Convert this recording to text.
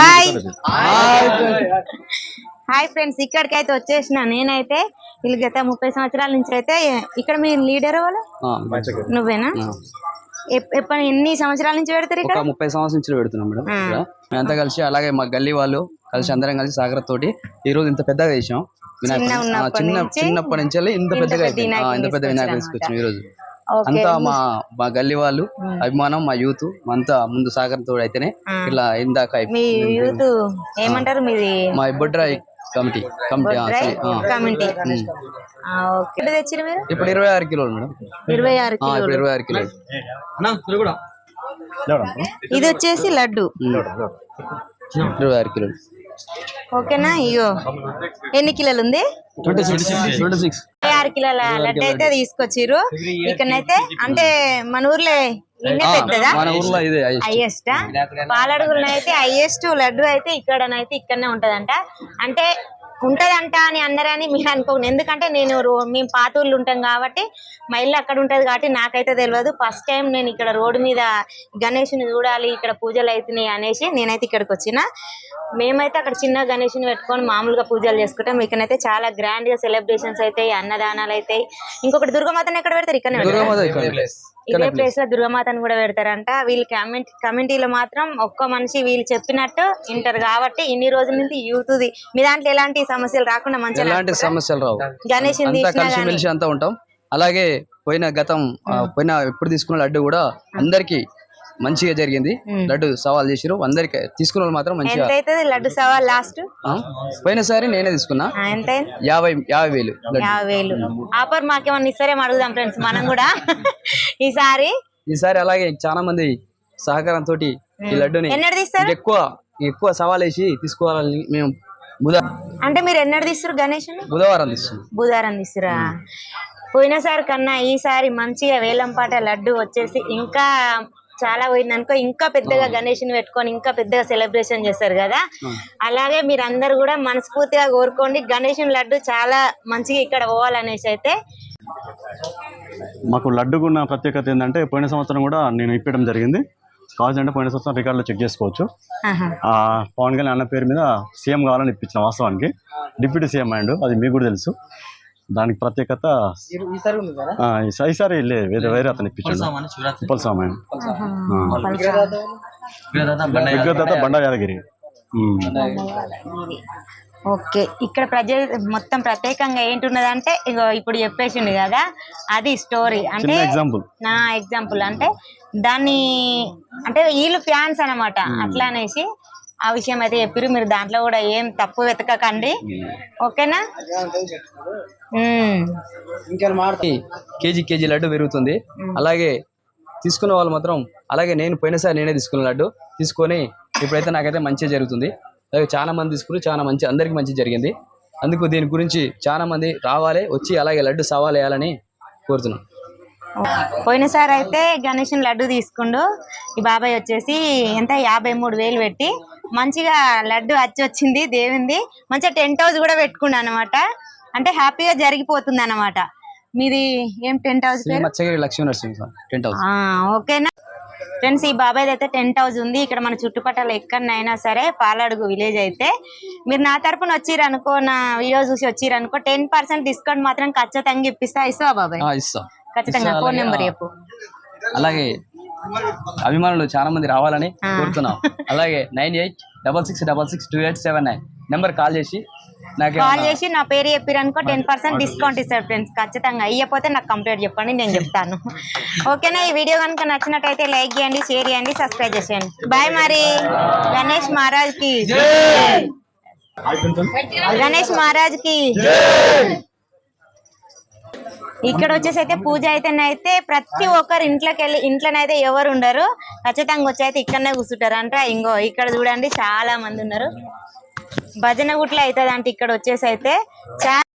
Hi hi friends ఇక్కడికైతే వచ్చేసిన నేనైతే. వీళ్ళు గత ముప్పై సంవత్సరాల నుంచి అయితే ఇక్కడ మీ లీడర్ వాళ్ళు నువ్వేనా? ఎప్పటి ఎన్ని సంవత్సరాల నుంచి పెడతారు ఇక్కడ ఒక ముప్పై సంవత్సరాల నుంచి పెడుతున్నాం మేడం. ఇక్కడ మేమంతా కలిసి అలాగే మా గల్లీ వాళ్ళు కలిసి అందరం కలిసి సాగర్ తోటి ఈ రోజు ఇంత పెద్దగా చేసాం వినాయకుడిని. చిన్న ఆ, ఉన్నప్పటి చిన్న నుంచి చిన్నప్పటి నుంచి వెళ్ళి ఇంత ఇంత పెద్దగా పెద్ద అయిపోయింది. ఆ, వినాయకుడిని ఇంత పెద్ద వినాయకుడు తీసుకొచ్చారు తీసుకొచ్చాం ఈ రోజు ఓకే అంతా మా మా గల్లీ వాళ్ళు అభిమానం మా యూత్ అంతా ముందు సాగర్ తోడు అయితేనే ఆ. ఇట్లా ఇందాక మీ యూత్ ఏమంటారు మీది మా ఇబ్బడ్రాయ్ కమిటీ. కమిటీ. Committee okay. తెచ్చిరు మీరు? ఇప్పుడు ఇరవై ఆరు కిలోలు మేడం. ఇరవై ఆరు ఇప్పుడు కిలోలు ఇరవై ఆరు కిలోలు. ఇది వచ్చేసి లడ్డు. ఇరవై ఆరు కిలోలు. ఓకేనా? ఇగో. ఎన్ని కిలోలు ఉంది? Twenty six. Twenty six. ఆరు కిలోల లడ్డు అయితే తీసుకొచ్చిర్రు. ఇక్కడనైతే అంటే మన ఊర్లో ఇన్నే పెద్దదా. హైయెస్ట్ పాలడుగులను అయితే హైయెస్ట్ లడ్డు అయితే ఇక్కడనైతే ఇక్కడనే ఉంటదంట. అంటే ఉంటదంట అని అన్నారని మీరు అనుకోండి. ఎందుకంటే నేను రో- మేము పాతూర్లు ఉంటాం కాబట్టి మా ఇల్లు అక్కడ ఉంటది కాబట్టి నాకైతే తెలియదు ఫస్ట్ టైం నేను ఇక్కడ రోడ్డు మీద గణేషుని చూడాలి ఇక్కడ పూజలు అవుతున్నాయి అనేసి నేనైతే ఇక్కడికి వచ్చిన. మేమైతే అక్కడ చిన్న గణేషుని పెట్టుకొని మామూలుగా పూజలు చేసుకుంటాం. ఇక్కడైతే చాలా గ్రాండ్గా సెలబ్రేషన్స్ అవుతాయి అన్నదానాలు అవుతాయి ఇంకొకటి దుర్గమాతను ఎక్కడ పెడతారు? ఇక్కడ. ఇదే ప్లేస్లో దుర్గమాతను కూడా పెడతారంట. వీళ్ళు కమిటీ కమిటీలో మాత్రం ఒక్క మనిషి వీళ్ళు చెప్పినట్టు వింటారు కాబట్టి ఇన్ని రోజుల నుంచి యూత్ ది. మీ దాంట్లో ఎలాంటి సమస్యలు రాకుండా మంచిగా ఎలాంటి సమస్యలు రావు. గణేష్ అంతా కలిసి మెలిసి అంతా ఉంటాం. అలాగే పోయిన గతం పోయిన ఎప్పుడు తీసుకున్న లడ్డు కూడా అందరికి మంచిగా జరిగింది. లడ్డు సవాల్ చేసిరు అందరికి తీసుకున్న వాళ్ళు మాత్రం మంచిగా లడ్డు సవాల్ లాస్ట్ పోయినసారి నేనే తీసుకున్నా? యాభై యాభై వేలు యాభై వేలు. ఆఫర్ మాకేమన్నా ఇస్తారేమో అడుగుదాం ఫ్రెండ్స్ మనం కూడా. ఈసారి? ఈసారి అలాగే చాలా మంది సహకారంతో ఈ లడ్డుని ఎక్కువ ఎక్కువ సవాల్ వేసి తీసుకోవాలని మేము అంటే మీరు ఎన్నడు తీస్తారు గణేష్ బుధవారం బుధారం తీస్తురా? పోయినసారి కన్నా ఈసారి మంచిగా వేలంపాట లడ్డు వచ్చేసి ఇంకా చాలా పోయింది అనుకో ఇంకా పెద్దగా గణేష్ని పెట్టుకొని ఇంకా పెద్దగా సెలబ్రేషన్ చేస్తారు కదా. అలాగే మీరు అందరు కూడా మనస్ఫూర్తిగా కోరుకోండి గణేషుని లడ్డు చాలా మంచిగా ఇక్కడ పోవాలనేసి అయితే మాకు లడ్డుకున్న ప్రత్యేకత ఏంటంటే పోయిన సంవత్సరం కూడా నేను ఇప్పడం జరిగింది. కావాలంటే పోయిన సంవత్సరం రికార్డులో చెక్ చేసుకోవచ్చు. పవన్ కళ్యాణ్ అన్న పేరు మీద సీఎం కావాలని ఇప్పించిన వాస్తవానికి. డిప్యూటీ సీఎం అయ్యండు అది మీకు కూడా తెలుసు. దానికి ప్రత్యేకత ఈసారి లే వేరే వేరే అతను ఇప్పించాడు. ఆయన. విగ్రహదాత బండా యాదగిరి. ఓకే. ఇక్కడ ప్రజ మొత్తం ప్రత్యేకంగా ఏంటున్నదంటే ఇగో ఇప్పుడు చెప్పేసిండు కదా అది స్టోరీ అంటే చిన్న ఎగ్జాంపుల్ నా ఎగ్జాంపుల్ అంటే దాన్ని అంటే వీళ్ళు ఫ్యాన్స్ అన్నమాట. అట్లా అనేసి ఆ విషయం అయితే చెప్పారు మీరు దాంట్లో కూడా ఏం తప్పు వెతకకండి. ఓకేనా. కేజీ కేజీ లడ్డు పెరుగుతుంది. అలాగే తీసుకున్న వాళ్ళు మాత్రం అలాగే నేను పోయినసారి నేనే తీసుకున్న లడ్డు. తీసుకొని ఇప్పుడైతే నాకైతే మంచిగా జరుగుతుంది. అలాగే చాలా మంది తీసుకుని చాలా మంచి అందరికి మంచి జరిగింది. అందుకు దీని గురించి చాలా మంది రావాలి వచ్చి అలాగే లడ్డు సవాల్ వేయాలని కోరుతున్నాను పోయినసారి అయితే గణేషన్ లడ్డు తీసుకుండు. ఈ బాబాయ్ వచ్చేసి ఎంత? యాభై మూడు వేలు పెట్టి మంచిగా లడ్డు వచ్చి వచ్చింది దేవింది. మంచిగా టెంట్ హౌస్ కూడా పెట్టుకుండు అనమాట అంటే హ్యాపీగా జరిగిపోతుంది అనమాట మీది ఏం tent house Lakshmi Narasimha tent house. ఓకేనా? ఫ్రెండ్స్ ఈ బాబాయ్ అయితే టెంట్ హౌస్ ఉంది. ఇక్కడ మన చుట్టుపక్కల ఎక్కడనైనా సరే పాలడుగు విలేజ్ అయితే. మీరు నా తరపున వచ్చిరనుకో నా వీడియో చూసి వచ్చిరనుకో టెన్ పర్సెంట్ డిస్కౌంట్ మాత్రం ఖచ్చితంగా ఇప్పిస్తా. ఇస్తావా బాబాయ్? ఇస్తాం. ఖచ్చితంగా. ఫోన్ నెంబర్ చెప్పు. అలాగే అభిమానులు చాలా మంది రావాలని కోరుతున్నాం. అలాగే nine eight double six double six two eight seven nine. Number call చేసి నాకు కాల్ చేసి నా పేరు చెప్పిరనుకో టెన్ పర్సెంట్ డిస్కౌంట్ ఇస్తారు ఫ్రెండ్స్ ఖచ్చితంగా. అయ్యపోతే నాకు కంప్లీట్ చెప్పండి నేను చెప్తాను. ఓకేనా? ఈ వీడియో కనుక నచ్చినట్టయితే లైక్ చేయండి షేర్ చేయండి సబ్స్క్రైబ్ చేసేయండి. బాయ్ మరి. గణేష్ మహారాజ్కి గణేష్ మహారాజ్కి ఇక్కడ వచ్చేసి అయితే పూజ అయితేనైతే ప్రతి ఒక్కరు ఇంట్లోకి వెళ్ళి ఇంట్లోనైతే ఎవరు ఉండరు. ఖచ్చితంగా వచ్చి అయితే ఇక్కడనే కూర్చుంటారంట ఇంకో ఇక్కడ చూడండి చాలా మంది ఉన్నారు. భజన గుట్ల అవుతుంది అంటే ఇక్కడ వచ్చేసి అయితే చాలా